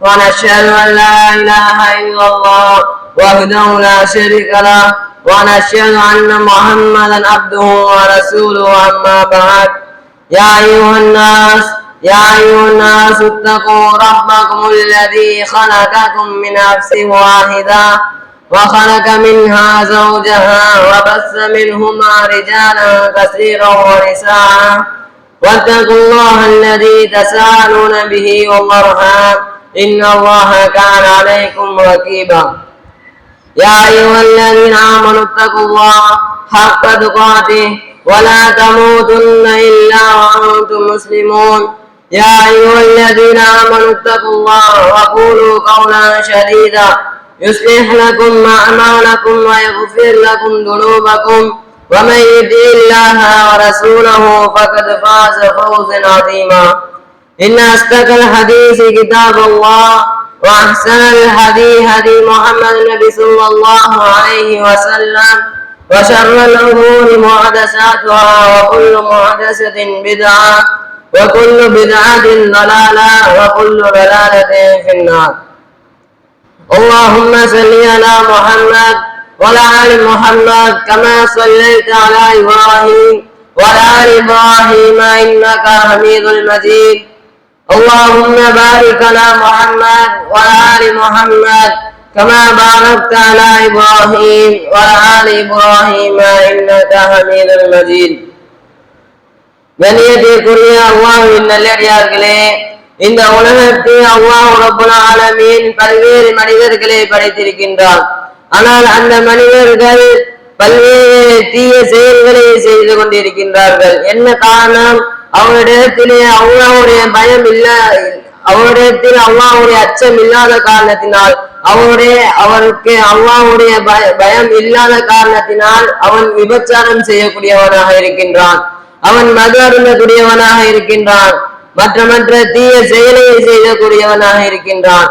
ونشهد أن لا إله إلا الله وحده لا شريك له ونشهد أن محمدا عبده ورسوله أما بعد. يا أيها الناس يا أيها الناس اتقوا ربكم الذي خلقكم من نفس واحدة وخلق منها زوجها وبث منهما رجالا كثيرا ونساء. واتقوا الله الذي تساءلون به والأرحام. إن الله كان عليكم رقيبا يا أيها الذين آمنوا اتقوا الله حق تقاته ولا تموتن إلا وأنتم مسلمون يا أيها الذين آمنوا اتقوا الله وقولوا قولا شديدا يصلح لكم أعمالكم ويغفر لكم ذنوبكم ومن يطع الله ورسوله فقد فاز فوزا عظيما إن أصدق الحديث كتاب الله وأحسن الهدي هدي محمد النبي صلى الله عليه وسلم وشر الأمور محدثاتها وكل محدثة بدعة وكل بدعة ضلالة وكل ضلالة في النار. اللهم صل على محمد وعلى آل محمد كما صليت على إبراهيم وعلى آل إبراهيم إنك حميد مجيد. اللهم بارك على محمد وعلى آل محمد كما باركت على إبراهيم وعلى آل إبراهيم إنك حميد مجيد கண்ணியத்திற்குரிய அல்லாஹ்வின் நல்லடியார்களே இந்த உலகத்தில் அல்லாஹ் ரப்புல் ஆலமீன் பல்வேறு மனிதர்களை படைத்திருக்கின்றான் ஆனால் அந்த மனிதர்கள் பல்வேறு தீய செயல்களை செய்து கொண்டிருக்கின்றார்கள் என்ன காரணம் அவரிடத்திலே அல்லாவுடைய பயம் இல்ல அவரிடத்தில் அல்லாவுடைய அச்சம் இல்லாத காரணத்தினால் அவருடைய அவருக்கு அல்லாவுடைய பயம் இல்லாத காரணத்தினால் அவன் விபச்சாரம் செய்யக்கூடியவனாக இருக்கின்றான். அவன் மது அருந்தக்கூடியவனாக இருக்கின்றான். மற்ற மற்ற தீய செயலை செய்யக்கூடியவனாக இருக்கின்றான்.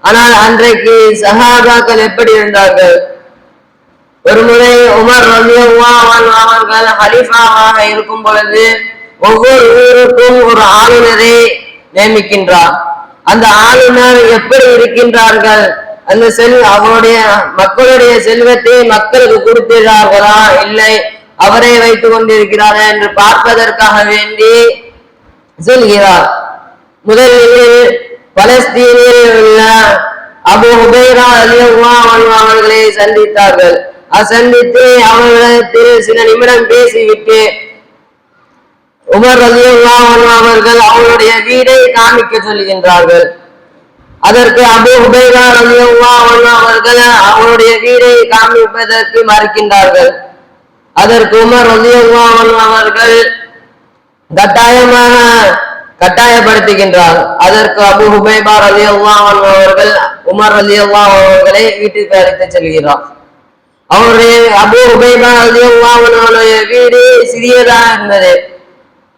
ஆனால் அன்றைக்கு சஹாபாக்கள் எப்படி இருந்தார்கள்? ஒரு முறை உமர் அவர்கள் ஹலிஃபாவாக இருக்கும் பொழுது ஒவ்வொரு ஊருக்கும் ஒரு ஆளுநரை நியமிக்கின்றார். அந்த ஆளுநர் எப்படி இருக்கின்றார்கள்? அந்த செல் அவருடைய மக்களுடைய செல்வத்தை மக்களுக்கு கொடுக்கிறார்களா இல்லை அவரை வைத்துக் கொண்டிருக்கிறாரா என்று பார்ப்பதற்காக வேண்டி செல்கிறார். முதலில் பலஸ்தீனில் உள்ள அபு உபேரா அலியல்லா அவர்களை சந்தித்தார்கள். சந்தித்து அவர்களிடத்தில் சில நிமிடம் பேசிவிட்டு உமர் அவர்கள் அவளுடைய வீடை காமிக்க சொல்கின்றார்கள். அதற்கு அபு ஹுபைரா அலியல்லா அவர்கள் அவருடைய வீடை காமிப்பதற்கு மறுக்கின்றார்கள். அதற்கு உமர் அலியல்லா அவர்கள் கட்டாயமாக கட்டாயப்படுத்துகின்றார். அதற்கு அபு ஹுபைபார் அலி அவர்கள் உமர் அலி அவர்களை வீட்டுக்கு அழைத்து செல்கிறார். அவருடைய அபு ஹுபைபார் அலி அவர்களுடைய வீடு சிறியதாக இருந்தது.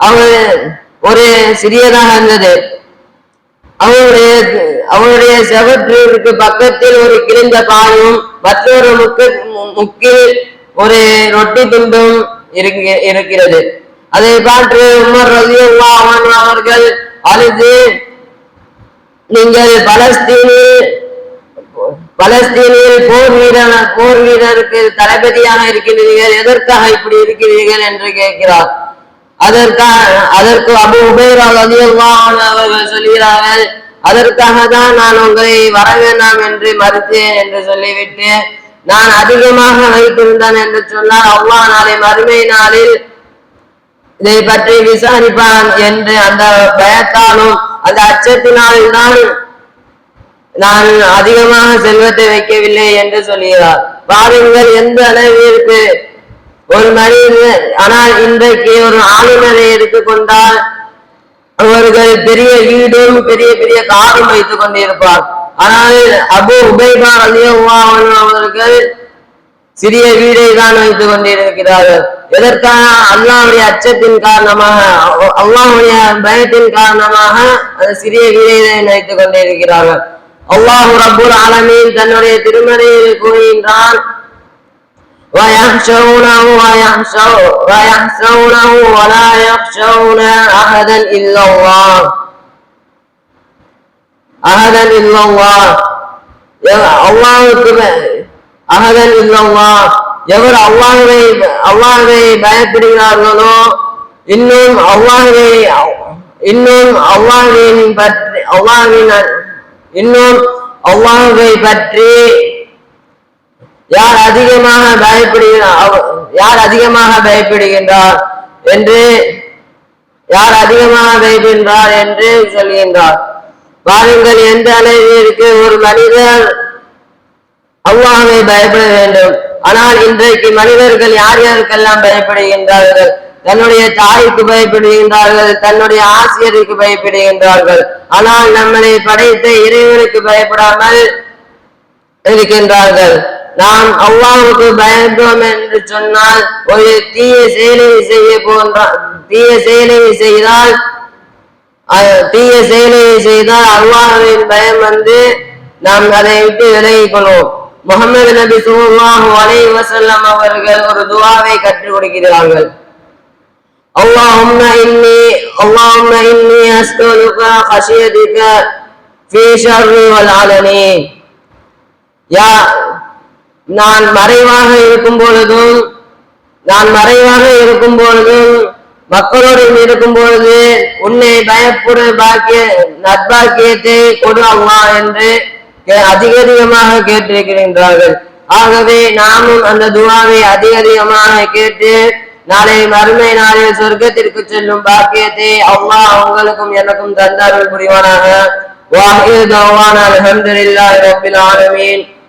அவங்க ஒரு சிறியதாக இருந்தது. அவருடைய அவனுடைய செவற்றிற்கு பக்கத்தில் ஒரு கிழிந்த பாயும் மற்றொரு முக்கு முக்கில் ஒரு ரொட்டி துண்டும் இருக்கிறது. அதை பார்த்து உமர் அவன் அவர்கள் அழுது நீங்கள் பலஸ்தீனில் பலஸ்தீனில் போர் வீரர் போர் வீரருக்கு தளபதியாக இருக்கிறீர்கள் எதற்காக இப்படி இருக்கிறீர்கள்? என்று கேட்கிறார். அதற்காக அதற்கு அபு உபேரா அவர்கள் சொல்கிறார்கள் அதற்காக தான் நான் உங்களை வர வேண்டாம் என்று மறுத்தேன் என்று சொல்லிவிட்டு நான் அதிகமாக வைத்திருந்தேன் என்று சொன்னால் அவ்வா நாளை மறுமை நாளில் இதை பற்றி விசாரிப்பான் என்று அந்த பயத்தாலும் அந்த அச்சத்தினால் தான் நான் அதிகமாக செல்வத்தை வைக்கவில்லை என்று சொல்கிறார். பாருங்கள் எந்த அளவிற்கு ஒரு மனிதன் ஆனால் இன்றைக்கு ஒரு ஆளுநரை எடுத்துக்கொண்டால் அவர்கள் பெரிய வீடும் பெரிய பெரிய காரும் வைத்துக் கொண்டிருப்பார். ஆனால் அபு உபைபா ரலியல்லாஹு அவர்கள் சிறிய வீடை தான் வைத்துக் கொண்டிருக்கிறார்கள். எதற்காக அல்லாவுடைய அச்சத்தின் காரணமாக அல்லாவுடைய பயத்தின் காரணமாக அந்த சிறிய வீடை வைத்துக் கொண்டிருக்கிறார்கள். அல்லாஹ் ரபுல் ஆலமீன் தன்னுடைய திருமறையில் கூறுகின்றான் ويخشونه ويخشو ويخشونه ولا يخشون أحدا إلا الله أحدا إلا الله அல்லாஹுக்கு அகதன் இல்லல்லா எவர் அல்லாஹுவை அல்லாஹுவை பயப்படுகிறார்களோ இன்னும் அல்லாஹுவை இன்னும் அல்லாஹுவின் பற்றி அல்லாஹுவின் இன்னும் அல்லாஹுவை பற்றி யார் அதிகமாக பயப்படுகிறார் யார் அதிகமாக பயப்படுகின்றார் என்று யார் அதிகமாக பயப்படுகின்றார் என்று சொல்கின்றார். பாருங்கள் எந்த அளவிற்கு ஒரு மனிதர் அல்லாஹ்வை பயப்பட வேண்டும். ஆனால் இன்றைக்கு மனிதர்கள் யார் யாருக்கெல்லாம் பயப்படுகின்றார்கள்? தன்னுடைய தாய்க்கு பயப்படுகின்றார்கள் தன்னுடைய ஆசிரியருக்கு பயப்படுகின்றார்கள். ஆனால் நம்மளை படைத்த இறைவனுக்கு பயப்படாமல் இருக்கின்றார்கள். நாம் அல்லாஹ்வுக்கு பயந்தோம் என்று சொன்னால் ஒரு தீய செயலை செய்ய போன்ற தீய செயலை செய்தால் அஹ், தீய செயலை செய்தால் அல்லாஹ்வின் பயம் வந்து நாம் அதை விட்டு விலகிக் கொள்வோம் முகமது நபி ஸல்லல்லாஹு அலைஹி வஸல்லம் அவர்கள் ஒரு துஆவை கற்றுக் கொடுக்கிறார்கள் اللهم إني اللهم إني أسألك خشيتك في شر والعلن யா நான் மறைவாக இருக்கும் பொழுதும் நான் மறைவாக இருக்கும் பொழுதும் மக்களோடு இருக்கும் பொழுது உன்னை பயப்படு பாக்கிய நட்பாக்கியத்தை கொடு அம்மா என்று அதிகதிகமாக கேட்டிருக்கின்றார்கள். ஆகவே நாமும் அந்த துவாவை அதிகதிகமாக கேட்டு நாளை மறுமை நாளில் சொர்க்கத்திற்கு செல்லும் பாக்கியத்தை அம்மா அவங்களுக்கும் எனக்கும் தந்தார்கள் புரிவானாக. வாஹிர் தவான் அலமதுல்லாஹி ரபில் ஆலமீன்.